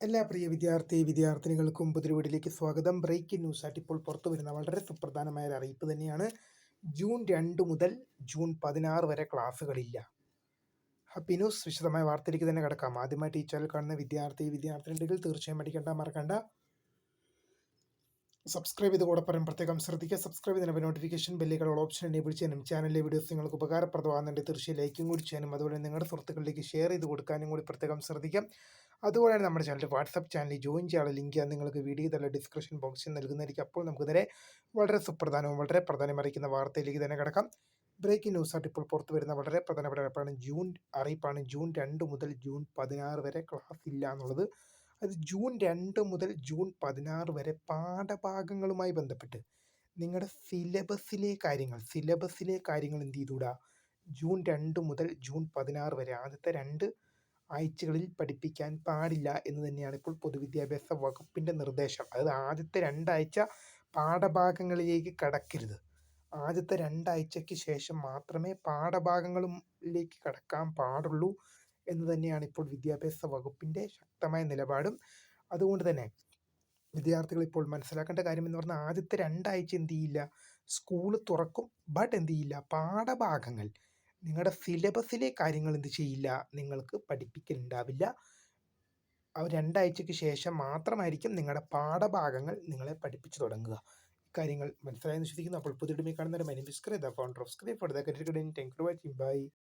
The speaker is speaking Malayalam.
എല്ലാ പ്രിയ വിദ്യാർത്ഥി വിദ്യാർത്ഥിനികൾക്കും പുതിരുവീടിലേക്ക് സ്വാഗതം. ബ്രേക്കിംഗ് ന്യൂസ് ആയിട്ട് ഇപ്പോൾ പുറത്തു വരുന്ന വളരെ സുപ്രധാനമായ ഒരു അറിയിപ്പ് തന്നെയാണ്. ജൂൺ രണ്ട് മുതൽ ജൂൺ പതിനാറ് വരെ ക്ലാസ്സുകളില്ല. ഹാപ്പി ന്യൂസ് വിശദമായ വാർത്തയിലേക്ക് തന്നെ കിടക്കാം. ആദ്യമായിട്ട് ഈ ചാനൽ കാണുന്ന വിദ്യാർത്ഥി വിദ്യാർത്ഥിനികൾ തീർച്ചയായും പഠിക്കേണ്ട മറക്കണ്ട. സബ്സ്ക്രൈബ് ചെയ്ത് കൂടെ പറയാൻ പ്രത്യേകം ശ്രദ്ധിക്കുക. സബ്സ്ക്രൈബ് ചെയ്യുന്ന നോട്ടിഫിക്കേഷൻ ബെല്ലുകൾ ഓപ്ഷൻ എനേബിൾ ചെയ്യാനും ചാനലിലെ വീഡിയോസ് നിങ്ങൾക്ക് ഉപകാരപ്രദമാകുന്നുണ്ട്. തീർച്ചയായും ലൈക്കും കൂടി ചെയ്യാനും അതുപോലെ നിങ്ങളുടെ സുഹൃത്തുക്കളിലേക്ക് ഷെയർ ചെയ്ത് കൊടുക്കാനും കൂടി പ്രത്യേകം ശ്രദ്ധിക്കാം. അതുപോലെ തന്നെ നമ്മുടെ ചാനൽ വാട്സപ്പ് ചാനലിൽ ജോയിൻ ചെയ്യാനുള്ള ലിങ്ക് നിങ്ങൾക്ക് വീഡിയോ തന്നെ ഡിസ്ക്രിപ്ഷൻ ബോക്സിൽ നൽകുന്നതായിരിക്കും. അപ്പോൾ നമുക്ക് നേരെ വളരെ സുപ്രധാനവും വളരെ പ്രധാനമറിയിക്കുന്ന വാർത്തയിലേക്ക് തന്നെ കിടക്കാം. ബ്രേക്കിംഗ് ന്യൂസ് ആയിട്ട് ഇപ്പോൾ പുറത്തു വരുന്ന വളരെ പ്രധാനപ്പെട്ട അറിയിപ്പാണ് ജൂൺ അറിയിപ്പാണ് ജൂൺ രണ്ട് മുതൽ ജൂൺ പതിനാറ് വരെ ക്ലാസ് ഇല്ല എന്നുള്ളത് അത് ജൂൺ രണ്ട് മുതൽ ജൂൺ പതിനാറ് വരെ പാഠഭാഗങ്ങളുമായി ബന്ധപ്പെട്ട് നിങ്ങളുടെ സിലബസിലെ കാര്യങ്ങൾ സിലബസിലെ കാര്യങ്ങൾ എന്ത് ചെയ്തുകൂടാ ജൂൺ രണ്ട് മുതൽ ജൂൺ പതിനാറ് വരെ ആദ്യത്തെ രണ്ട് ആഴ്ചകളിൽ പഠിപ്പിക്കാൻ പാടില്ല എന്ന് തന്നെയാണ് ഇപ്പോൾ പൊതുവിദ്യാഭ്യാസ വകുപ്പിന്റെ നിർദ്ദേശം. അതായത് ആദ്യത്തെ രണ്ടാഴ്ച പാഠഭാഗങ്ങളിലേക്ക് കടക്കരുത്. ആദ്യത്തെ രണ്ടാഴ്ചയ്ക്ക് ശേഷം മാത്രമേ പാഠഭാഗങ്ങളിലേക്ക് കടക്കാൻ പാടുള്ളൂ. എന്ന് തന്നെയാണ് ഇപ്പോൾ വിദ്യാഭ്യാസ വകുപ്പിന്റെ ശക്തമായ നിലപാടും. അതുകൊണ്ട് തന്നെ വിദ്യാർത്ഥികൾ ഇപ്പോൾ മനസ്സിലാക്കേണ്ട കാര്യം എന്ന് പറഞ്ഞാൽ ആദ്യത്തെ രണ്ടാഴ്ച എന്ത് ചെയ്യില്ല? സ്കൂൾ തുറക്കും ബട്ട് എന്ത് ചെയ്യില്ല? പാഠഭാഗങ്ങൾ. നിങ്ങളുടെ സിലബസിലെ കാര്യങ്ങൾ എന്ത് ചെയ്യില്ല? നിങ്ങൾക്ക് പഠിപ്പിക്കലുണ്ടാവില്ല. ആ രണ്ടാഴ്ചയ്ക്ക് ശേഷം മാത്രമായിരിക്കും നിങ്ങളുടെ പാഠഭാഗങ്ങൾ നിങ്ങളെ പഠിപ്പിച്ചു തുടങ്ങുക. ഇക്കാര്യങ്ങൾ മനസ്സിലായെന്ന് വിശ്വസിക്കുന്നു. അപ്പോൾ പുതിയ കാണുന്ന ഒരു മനുഷ്യ founder screen for the career thank you bye